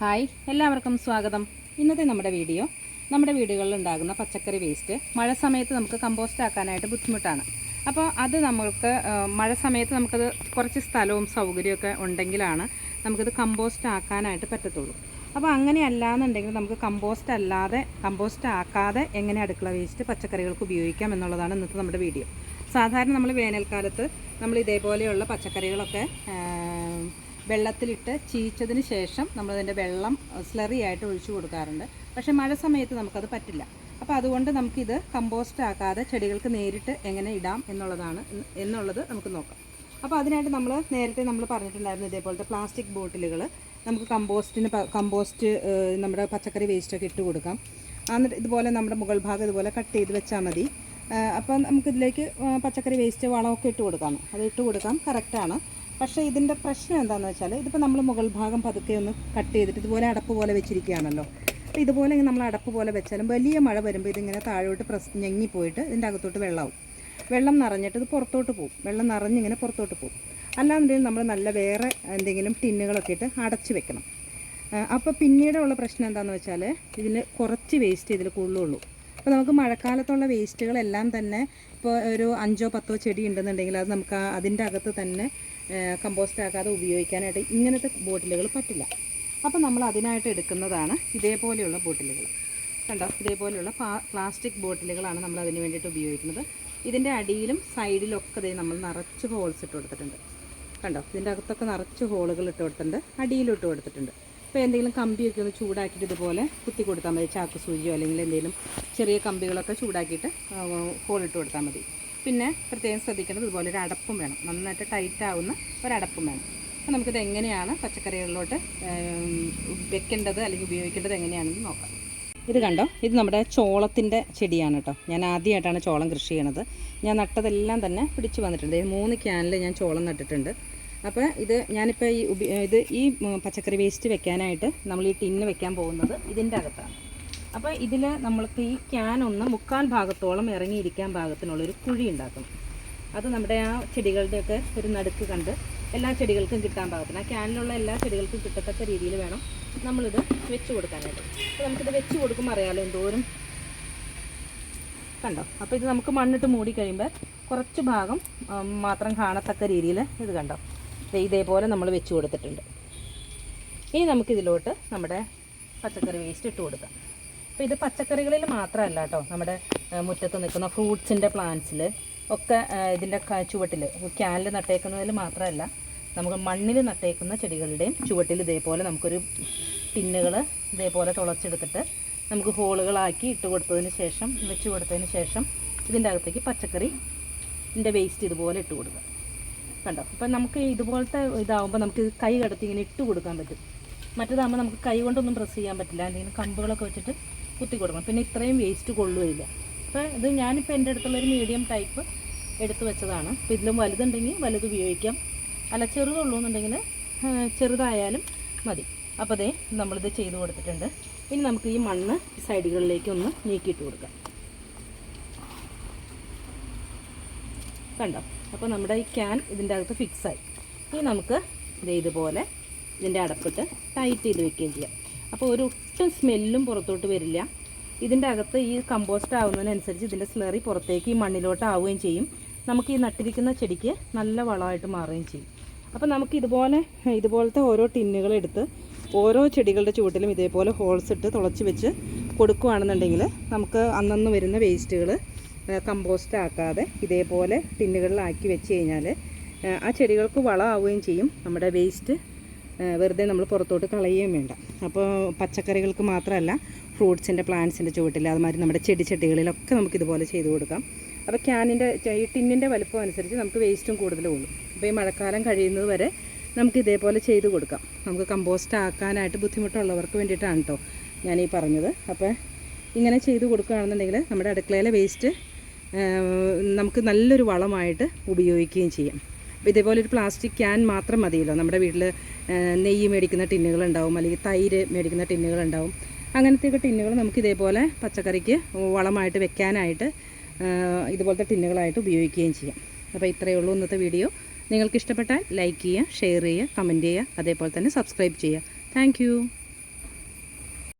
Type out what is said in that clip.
Hi എല്ലാവർക്കും സ്വാഗതം. ഇന്നത്തെ നമ്മുടെ വീഡിയോ നമ്മുടെ വീടുകളിൽ ഉണ്ടാകുന്ന പച്ചക്കറി വേസ്റ്റ് മഴ സമയത്ത് നമുക്ക് കമ്പോസ്റ്റ് ആക്കാനായിട്ട് ബുദ്ധിമുട്ടാണ്. അപ്പോൾ അത് നമ്മൾക്ക് മഴ സമയത്ത് നമുക്കത് കുറച്ച് സ്ഥലവും സൗകര്യമൊക്കെ ഉണ്ടെങ്കിലാണ് നമുക്കത് കമ്പോസ്റ്റ് ആക്കാനായിട്ട് പറ്റത്തുള്ളൂ. അപ്പോൾ അങ്ങനെ അല്ലാന്നുണ്ടെങ്കിൽ നമുക്ക് കമ്പോസ്റ്റ് അല്ലാതെ കമ്പോസ്റ്റ് ആക്കാതെ എങ്ങനെ അടുക്കള വേസ്റ്റ് പച്ചക്കറികൾക്ക് ഉപയോഗിക്കാം എന്നുള്ളതാണ് ഇന്നത്തെ നമ്മുടെ വീഡിയോ. സാധാരണ നമ്മൾ വേനൽക്കാലത്ത് നമ്മൾ ഇതേപോലെയുള്ള പച്ചക്കറികളൊക്കെ വെള്ളത്തിലിട്ട് ചീച്ചതിന് ശേഷം നമ്മളതിന്റെ വെള്ളം സ്ലറി ആയിട്ട് ഒഴിച്ചു കൊടുക്കാറുണ്ട്. പക്ഷേ മഴ സമയത്ത് നമുക്കത് പറ്റില്ല. അപ്പോൾ അതുകൊണ്ട് നമുക്കിത് കമ്പോസ്റ്റ് ആക്കാതെ ചെടികൾക്ക് നേരിട്ട് എങ്ങനെ ഇടാം എന്നുള്ളതാണ് എന്നുള്ളത് നമുക്ക് നോക്കാം. അപ്പോൾ അതിനായിട്ട് നമ്മൾ നേരത്തെ നമ്മൾ പറഞ്ഞിട്ടുണ്ടായിരുന്നു ഇതേപോലത്തെ പ്ലാസ്റ്റിക് ബോട്ടിലുകൾ നമുക്ക് കമ്പോസ്റ്റിന് കമ്പോസ്റ്റ് നമ്മുടെ പച്ചക്കറി വേസ്റ്റൊക്കെ ഇട്ട് കൊടുക്കാം. എന്നിട്ട് ഇതുപോലെ നമ്മുടെ മുകൾ ഭാഗം ഇതുപോലെ കട്ട് ചെയ്ത് വെച്ചാൽ മതി. അപ്പം നമുക്കിതിലേക്ക് പച്ചക്കറി വേസ്റ്റ് വളമൊക്കെ ഇട്ട് കൊടുക്കാം. അത് ഇട്ട് കൊടുക്കാം. കറക്റ്റാണ് പക്ഷേ ഇതിന്റെ പ്രശ്നം എന്താണെന്ന് വെച്ചാൽ ഇതിപ്പോൾ നമ്മൾ മുകൾ ഭാഗം പതുക്കെ ഒന്ന് കട്ട് ചെയ്തിട്ട് ഇതുപോലെ അടപ്പ് പോലെ വെച്ചിരിക്കുകയാണല്ലോ. അപ്പോൾ ഇതുപോലെ നമ്മൾ അടപ്പ് പോലെ വെച്ചാലും വലിയ മഴ വരുമ്പോൾ ഇതിങ്ങനെ താഴോട്ട് പ്രസ് ഞെങ്ങിപ്പോയിട്ട് ഇതിന്റെ അകത്തോട്ട് വെള്ളമാവും വെള്ളം നിറഞ്ഞിട്ട് ഇത് പുറത്തോട്ട് പോകും വെള്ളം നിറഞ്ഞിങ്ങനെ പുറത്തോട്ട് പോകും അല്ലാന്നുണ്ടെങ്കിൽ നമ്മൾ നല്ല വേറെ എന്തെങ്കിലും ടിന്നുകളൊക്കെ ഇട്ട് അടച്ച് വെക്കണം. അപ്പോൾ പിന്നീടുള്ള പ്രശ്നം എന്താണെന്ന് വെച്ചാൽ ഇതിൽ കുറച്ച് വേസ്റ്റ് ഇതിൽ കൂടുതലുള്ളൂ അപ്പോൾ നമുക്ക് മഴക്കാലത്തുള്ള വേസ്റ്റുകളെല്ലാം തന്നെ ഇപ്പോൾ ഒരു അഞ്ചോ പത്തോ ചെടി ഉണ്ടെന്നുണ്ടെങ്കിൽ അത് നമുക്ക് അതിന്റെ അകത്ത് തന്നെ കമ്പോസ്റ്റ് ആക്കാതെ ഉപയോഗിക്കാനായിട്ട് ഇങ്ങനത്തെ ബോട്ടിലുകൾ പറ്റില്ല. അപ്പോൾ നമ്മൾ അതിനായിട്ട് എടുക്കുന്നതാണ് ഇതേപോലെയുള്ള ബോട്ടിലുകൾ. കണ്ടോ? ഇതേപോലെയുള്ള പ്ലാസ്റ്റിക് ബോട്ടിലുകളാണ് നമ്മൾ അതിന് വേണ്ടിയിട്ട് ഉപയോഗിക്കുന്നത്. ഇതിന്റെ അടിയിലും സൈഡിലൊക്കെ ദേ നമ്മൾ നിറച്ച് ഹോൾസ് ഇട്ട് കൊടുത്തിട്ടുണ്ട്. കണ്ടോ? ഇതിന്റെ അകത്തൊക്കെ നിറച്ച് ഹോളുകൾ ഇട്ട് കൊടുത്തിട്ടുണ്ട്. അടിയിലും ഇട്ട് കൊടുത്തിട്ടുണ്ട്. ഇപ്പോൾ എന്തെങ്കിലും കമ്പിയൊക്കെ ഒന്ന് ചൂടാക്കിയിട്ട് ഇതുപോലെ കുത്തി കൊടുത്താൽ മതി. ചാക്ക് സൂചിയോ അല്ലെങ്കിൽ എന്തെങ്കിലും ചെറിയ കമ്പികളൊക്കെ ചൂടാക്കിയിട്ട് ഹോളിട്ട് കൊടുത്താൽ മതി. പിന്നെ പ്രത്യേകം ശ്രദ്ധിക്കേണ്ടത് ഇതുപോലെ ഒരു അടപ്പും വേണം. നന്നായിട്ട് ടൈറ്റ് ആവുന്ന ഒരടപ്പും വേണം. അപ്പോൾ നമുക്കിത് എങ്ങനെയാണ് പച്ചക്കറികളിലോട്ട് വെക്കേണ്ടത് അല്ലെങ്കിൽ ഉപയോഗിക്കേണ്ടത് എങ്ങനെയാണെന്ന് നോക്കാം. ഇത് കണ്ടോ? ഇത് നമ്മുടെ ചോളത്തിന്റെ ചെടിയാണ് കേട്ടോ. ഞാൻ ആദ്യമായിട്ടാണ് ചോളം കൃഷി ചെയ്യണത്. ഞാൻ നട്ടതെല്ലാം തന്നെ പിടിച്ചു വന്നിട്ടുണ്ട്. മൂന്ന് ക്യാനിൽ ഞാൻ ചോളം നട്ടിട്ടുണ്ട്. അപ്പോൾ ഇത് ഞാനിപ്പോൾ ഈ ഇത് ഈ പച്ചക്കറി വേസ്റ്റ് വെക്കാനായിട്ട് നമ്മൾ ഈ ടിന്ന് വെക്കാൻ പോകുന്നത് ഇതിന്റെ അകത്താണ്. അപ്പോൾ ഇതിൽ നമ്മൾക്ക് ഈ ക്യാൻ ഒന്ന് മുക്കാൽ ഭാഗത്തോളം ഇറങ്ങിയിരിക്കാൻ പാകത്തിനുള്ളൊരു കുഴി ഉണ്ടാക്കും. അത് നമ്മുടെ ആ ചെടികളുടെയൊക്കെ ഒരു നടുക്ക് കണ്ട് എല്ലാ ചെടികൾക്കും കിട്ടാൻ പാകത്തിന് ആ ക്യാനിലുള്ള എല്ലാ ചെടികൾക്കും കിട്ടത്തക്ക രീതിയിൽ വേണം നമ്മളിത് വെച്ച് കൊടുക്കാനായിട്ട്. അപ്പോൾ നമുക്കിത് വെച്ച് കൊടുക്കുമ്പോൾ അറിയാമല്ലോ എന്തോരം? കണ്ടോ? അപ്പോൾ ഇത് നമുക്ക് മണ്ണിട്ട് മൂടി കഴിയുമ്പോൾ കുറച്ച് ഭാഗം മാത്രം കാണത്തക്ക രീതിയിൽ ഇത് കണ്ടോ? ഇതേപോലെ നമ്മൾ വെച്ച് കൊടുത്തിട്ടുണ്ട്. ഇനി നമുക്കിതിലോട്ട് നമ്മുടെ പച്ചക്കറി വേസ്റ്റ് ഇട്ട് കൊടുക്കാം. അപ്പോൾ ഇത് പച്ചക്കറികളിൽ മാത്രമല്ല കേട്ടോ നമ്മുടെ മുറ്റത്ത് നിൽക്കുന്ന ഫ്രൂട്ട്സിന്റെ പ്ലാന്റ്സിൽ ഒക്കെ ഇതിന്റെ ചുവട്ടിൽ ക്യാനിൽ നട്ടേക്കുന്നതിൽ മാത്രമല്ല നമുക്ക് മണ്ണിൽ നട്ടേക്കുന്ന ചെടികളുടെയും ചുവട്ടിൽ ഇതേപോലെ നമുക്കൊരു ടിന്നുകൾ ഇതേപോലെ തുളച്ചെടുത്തിട്ട് നമുക്ക് ഹോളുകളാക്കി ഇട്ട് കൊടുത്തതിന് ശേഷം വെച്ച് കൊടുത്തതിന് ശേഷം ഇതിന്റെ അകത്തേക്ക് പച്ചക്കറി ഇതിന്റെ വേസ്റ്റ് ഇതുപോലെ ഇട്ട് കൊടുക്കുക കണ്ടോ? അപ്പം നമുക്ക് ഇതുപോലത്തെ ഇതാവുമ്പോൾ നമുക്ക് കൈ കടത്തി ഇങ്ങനെ ഇട്ട് കൊടുക്കാൻ പറ്റും. മറ്റേതാകുമ്പോൾ നമുക്ക് കൈ കൊണ്ടൊന്നും പ്രസ് ചെയ്യാൻ പറ്റില്ല. എന്തെങ്കിലും കമ്പുകളൊക്കെ വെച്ചിട്ട് കുത്തി കൊടുക്കണം. പിന്നെ ഇത്രയും വേസ്റ്റ് കൊള്ളുകയില്ല. അപ്പോൾ ഇത് ഞാനിപ്പോൾ എന്റെ അടുത്തുള്ളൊരു മീഡിയം ടൈപ്പ് എടുത്തു വെച്ചതാണ്. അപ്പോൾ ഇതിലും വലുതുണ്ടെങ്കിൽ വലുത് ഉപയോഗിക്കാം. അല്ല ചെറുതുള്ളൂ എന്നുണ്ടെങ്കിൽ ചെറുതായാലും മതി. അപ്പോൾ അതേ നമ്മളിത് ചെയ്ത് കൊടുത്തിട്ടുണ്ട്. ഇനി നമുക്ക് ഈ മണ്ണ് സൈഡുകളിലേക്ക് ഒന്ന് നീക്കിയിട്ട് കൊടുക്കാം. കണ്ടോ? അപ്പോൾ നമ്മുടെ ഈ ക്യാൻ ഇതിന്റെ അകത്ത് ഫിക്സായി ഇനി നമുക്ക് ഇത് ഇതുപോലെ ഇതിന്റെ അടപ്പിട്ട് ടൈറ്റ് ചെയ്ത് വെക്കുകയും ചെയ്യാം. അപ്പോൾ ഒരു ഒട്ടും സ്മെല്ലും പുറത്തോട്ട് വരില്ല. ഇതിന്റെ അകത്ത് ഈ കമ്പോസ്റ്റ് ആവുന്നതിനനുസരിച്ച് ഇതിന്റെ സ്ലറി പുറത്തേക്ക് ഈ മണ്ണിലോട്ട് ആവുകയും ചെയ്യും. നമുക്ക് ഈ നട്ടിരിക്കുന്ന ചെടിക്ക് നല്ല വളമായിട്ട് മാറുകയും ചെയ്യും. അപ്പോൾ നമുക്ക് ഇതുപോലെ ഇതുപോലത്തെ ഓരോ ടിന്നുകളെടുത്ത് ഓരോ ചെടികളുടെ ചുവട്ടിലും ഇതേപോലെ ഹോൾസ് ഇട്ട് തുളച്ച് വെച്ച് കൊടുക്കുകയാണെന്നുണ്ടെങ്കിൽ നമുക്ക് അന്നന്ന് വരുന്ന വേസ്റ്റുകൾ കമ്പോസ്റ്റ് ആക്കാതെ ഇതേപോലെ ടിന്നുകളിലാക്കി വെച്ച് കഴിഞ്ഞാൽ ആ ചെടികൾക്ക് വളമാവുകയും ചെയ്യും. നമ്മുടെ വേസ്റ്റ് വെറുതെ നമ്മൾ പുറത്തോട്ട് കളയുകയും വേണ്ട. അപ്പോൾ പച്ചക്കറികൾക്ക് മാത്രമല്ല ഫ്രൂട്ട്സിന്റെ പ്ലാന്റ്സിന്റെ ചുവട്ടിൽ അതുമാതിരി നമ്മുടെ ചെടി ചെടികളിലൊക്കെ നമുക്ക് ഇതുപോലെ ചെയ്ത് കൊടുക്കാം. അപ്പോൾ ക്യാനിന്റെ ഈ ടിന്നിന്റെ വലുപ്പം അനുസരിച്ച് നമുക്ക് വേസ്റ്റും കൂടുതൽ ഉള്ളൂ. അപ്പോൾ ഈ മഴക്കാലം കഴിയുന്നത് വരെ നമുക്ക് ഇതേപോലെ ചെയ്ത് കൊടുക്കാം. നമുക്ക് കമ്പോസ്റ്റ് ആക്കാനായിട്ട് ബുദ്ധിമുട്ടുള്ളവർക്ക് വേണ്ടിയിട്ടാണ് കേട്ടോ ഞാനീ പറഞ്ഞത്. അപ്പോൾ ഇങ്ങനെ ചെയ്ത് കൊടുക്കുകയാണെന്നുണ്ടെങ്കിൽ നമ്മുടെ അടുക്കളയിലെ വേസ്റ്റ് നമുക്ക് നല്ലൊരു വളമായിട്ട് ഉപയോഗിക്കുകയും ചെയ്യാം. അപ്പോൾ ഇതേപോലെ ഒരു പ്ലാസ്റ്റിക് ക്യാൻ മാത്രം മതിയല്ലോ. നമ്മുടെ വീട്ടിൽ നെയ്യ് മേടിക്കുന്ന ടിന്നുകളുണ്ടാവും അല്ലെങ്കിൽ തൈര് മേടിക്കുന്ന ടിന്നുകളുണ്ടാവും അങ്ങനത്തെയൊക്കെ ടിന്നുകൾ നമുക്ക് ഇതേപോലെ പച്ചക്കറിക്ക് വളമായിട്ട് വെക്കാനായിട്ട് ഇതുപോലത്തെ ടിന്നുകളായിട്ട് ഉപയോഗിക്കുകയും ചെയ്യാം. അപ്പോൾ ഇത്രയേ ഉള്ളൂ ഇന്നത്തെ വീഡിയോ. നിങ്ങൾക്ക് ഇഷ്ടപ്പെട്ടാൽ ലൈക്ക് ചെയ്യുക ഷെയർ ചെയ്യുക കമന്റ് ചെയ്യുക അതേപോലെ തന്നെ സബ്സ്ക്രൈബ് ചെയ്യുക. താങ്ക്